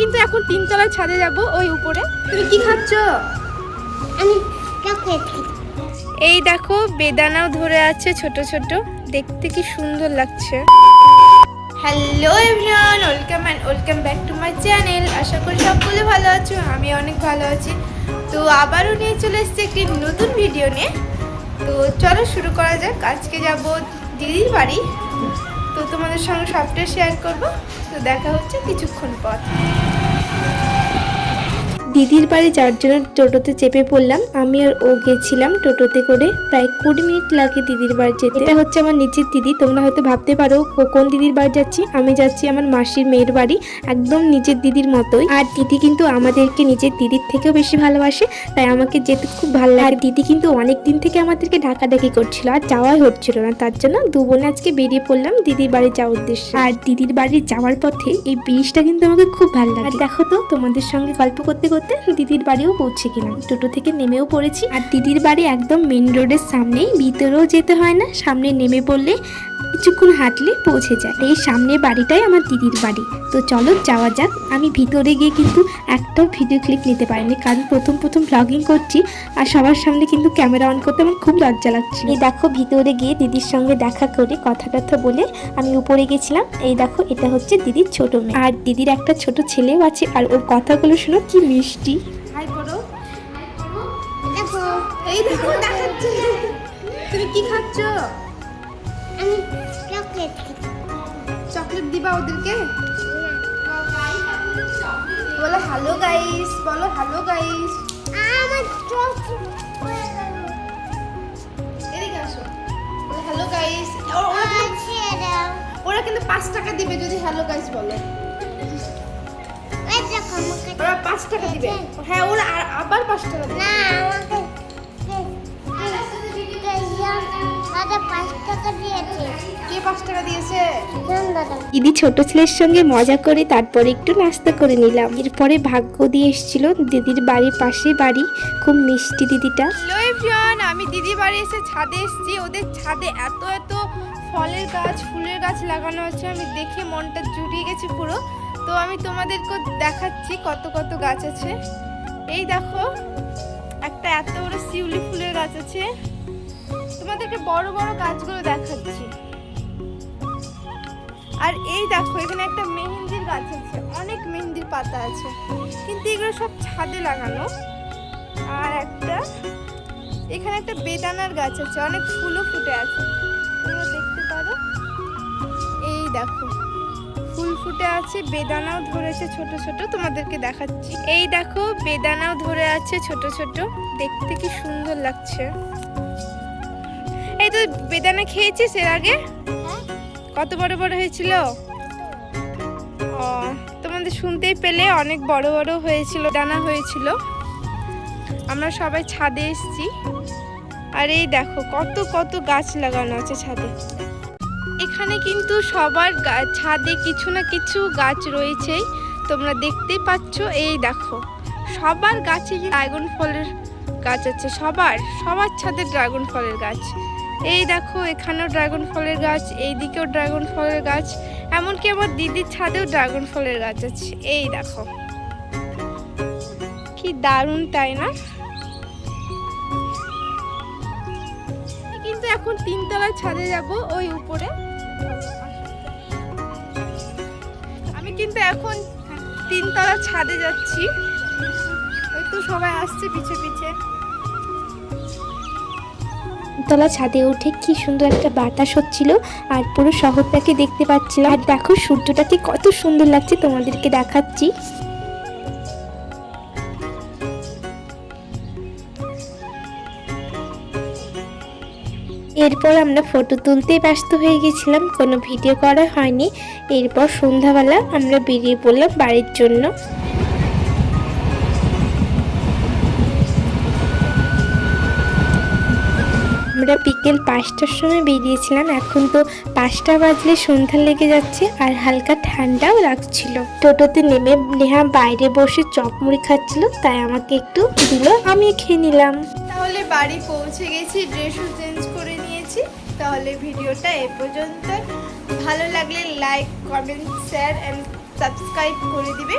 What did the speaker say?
কিন্তু এখন তিনতলায় ছাদে যাব ওই উপরে। তুমি কি খাচ্ছ? আমি এই দেখো বেদানাও ধরে আছে ছোট ছোট। দেখতে কি সুন্দর লাগছে। Hello everyone welcome and welcome back to my channel আশা করি সকলে ভালো আছো আমি অনেক ভালো আছি। তো আবারও নিয়ে চলে এসেছি একটি নতুন ভিডিও নিয়ে। তো চলো শুরু করা যাক। আজকে যাব দিদির বাড়ি। তো তোমাদের সঙ্গে সবটাই শেয়ার করব। তো দেখা হচ্ছে কিছুক্ষণ পর। দিদির বাড়ি যার জন্য টোটোতে চেপে পড়লাম। আমি আর ও গেছিলাম টোটোতে করে। প্রায় কুড়ি মিনিট লাগে দিদির বাড়ি যেতে। এটা হচ্ছে আমার নিচের দিদি। তোমরা হয়তো ভাবতে পারো কোন দিদির বাড়ি যাচ্ছি? আমি যাচ্ছি আমার মাসির মেয়ের বাড়ি, একদম নিজের দিদির মতোই। আর দিদি কিন্তু আমাদেরকে নিজের দিদির থেকেও বেশি ভালোবাসে, তাই আমাকে যেতে খুব ভালো লাগে। আর দিদি কিন্তু অনেক দিন থেকে আমাদেরকে ঢাকাঢাকি করছিল, আর যাওয়াই হচ্ছিল না। তার জন্য দু বোনে আজকে বেরিয়ে পড়লাম দিদির বাড়ি যাওয়ার উদ্দেশ্যে। আর দিদির বাড়ি যাওয়ার পথে এই ব্রিজটা কিন্তু আমাকে খুব ভালো লাগে। দেখো তো, তোমাদের সঙ্গে গল্প করতে করতে দিদির বাড়িও পৌঁছে গেলাম টোটো থেকে নেমেও পড়েছি। আর দিদির বাড়ি একদম মেন রোডের সামনেই। ভিতরেও যেতে হয় না, সামনে নেমে পড়লে কিছুক্ষণ হাঁটলে পৌঁছে যায়। এই সামনে বাড়িটাই আমার দিদির বাড়ি। তো চলো যাওয়া যাক। আমি ভিতরে গিয়ে কিন্তু একটাও ভিডিও ক্লিপ নিতে পারিনি। কারণ প্রথম প্রথম ব্লগিং করছি আর সবার সামনে কিন্তু ক্যামেরা অন করতে আমার খুব লজ্জা লাগছে এই দেখো ভিতরে গিয়ে দিদির সঙ্গে দেখা করে কথা টথা বলে আমি উপরে গেছিলাম। এই দেখো এটা হচ্ছে দিদির ছোট মেয়ে। আর দিদির একটা ছোট ছেলেও আছে আর ওর কথাগুলো শোনো কি মিষ্টি। হাই করো দেখো এই দেখো দেখাচ্ছে। তুমি কি খাচ্ছ? আমি চকলেট চকলেট দিবা ওদেরকে? বলো হ্যালো গাইস বলো হ্যালো গাইস আমার এদিকে আসো। বলো হ্যালো গাইস ওরা কিন্তু পাঁচ টাকা দিবে যদি হ্যালো গাইস বলো। ওরা পাঁচ টাকা দিবে। হ্যাঁ ওরা আবার পাঁচ টাকা দিবে। দাদা। দিদি ছোট ছেলের সঙ্গে মজা করে তারপরে একটু নাস্তা করে নিলাম। এরপরে ভাগ্য দিয়ে এসেছিল দিদির বাড়ির পাশে বাড়ি খুব মিষ্টি দিদিটা। আমি দিদি বাড়ি এসে ছাদে এসেছি। ওদের ছাদে এত এত ফলের গাছ ফুলের গাছ লাগানো আছে। আমি দেখে মনটা জুড়িয়ে গেছে পুরো। তো আমি তোমাদেরকে দেখাচ্ছি কত কত গাছ আছে। এই দেখো একটা এত বড় শিউলি ফুলের গাছ আছে। তোমাদেরকে বড় বড় গাছগুলো দেখাচ্ছি। আর এই দেখো, এখানে একটা মেহেন্দির গাছ আছে, অনেক মেহেন্দির পাতা আছে, কিন্তু এগুলো সব ছাদে লাগানো। আর একটা, এখানে একটা বেদানার গাছ আছে, অনেক ফুলও ফুটে আছে। তোমরা দেখতে পারো। এই দেখো, ফুল ফুটে আছে, বেদানাও ধরেছে ছোট ছোট, তোমাদেরকে দেখাচ্ছি। এই দেখো, বেদানাও ধরে আছে ছোট ছোট, দেখতে কি সুন্দর লাগছে। তো বেদানা খেয়েছিস এর আগে? কত বড় বড় হয়েছিল? ও তোমাদের শুনতেই পেলে অনেক বড় বড় হয়েছিল দানা হয়েছিল। আমরা সবাই ছাদে এসেছি। আর এই দেখো কত কত গাছ লাগানো আছে ছাদে। এখানে কিন্তু সবার ছাদে কিছু না কিছু গাছ রয়েছেই। তোমরা দেখতেই পাচ্ছ এই দেখো। সবার গাছে ড্রাগন ফলের গাছ আছে সবার সবার ছাদে ড্রাগন ফলের গাছ। এই দেখো, এখানেও ড্রাগন ফলের গাছ এই দিকেও ড্রাগন ফলের গাছ, এমনকি আমার দিদির ছাদেও ড্রাগন ফলের গাছ আছে। এই দেখো। কি দারুণ, তাই না? কিন্তু এখন তিনতলায় ছাদে যাব, ওই উপরে। আমি কিন্তু এখন তিনতলা ছাদে যাচ্ছি। তো সবাই আসছে পিছে পিছে। তলা ছাদে উঠে কি সুন্দর একটা বাতাস হচ্ছিল আর পুরো শহরটাকে দেখতে পাচ্ছিলাম। আর দেখো সূর্যটাকে কত সুন্দর লাগছে, তোমাদেরকে দেখাচ্ছি। এরপর আমরা ফটো তুলতে ব্যস্ত হয়ে গেছিলাম, কোনো ভিডিও করা হয়নি। এরপর সন্ধ্যাবেলা আমরা বেরিয়ে পড়লাম বাড়ির জন্য। আমরা বিকেল পাঁচটার সময় বেরিয়েছিলাম। এখন তো পাঁচটা বাজলে সন্ধ্যা লেগে যাচ্ছে আর হালকা ঠান্ডাও লাগছিল। টোটোতে নেমে নেহা বাইরে বসে চপ মুড়ি খাচ্ছিল, তাই আমাকে একটু দিল আমি খেয়ে নিলাম। তাহলে বাড়ি পৌঁছে গেছি ড্রেসও চেঞ্জ করে নিয়েছি। তাহলে ভিডিওটা এ পর্যন্ত ভালো লাগলে like comment share and subscribe করে দিবে।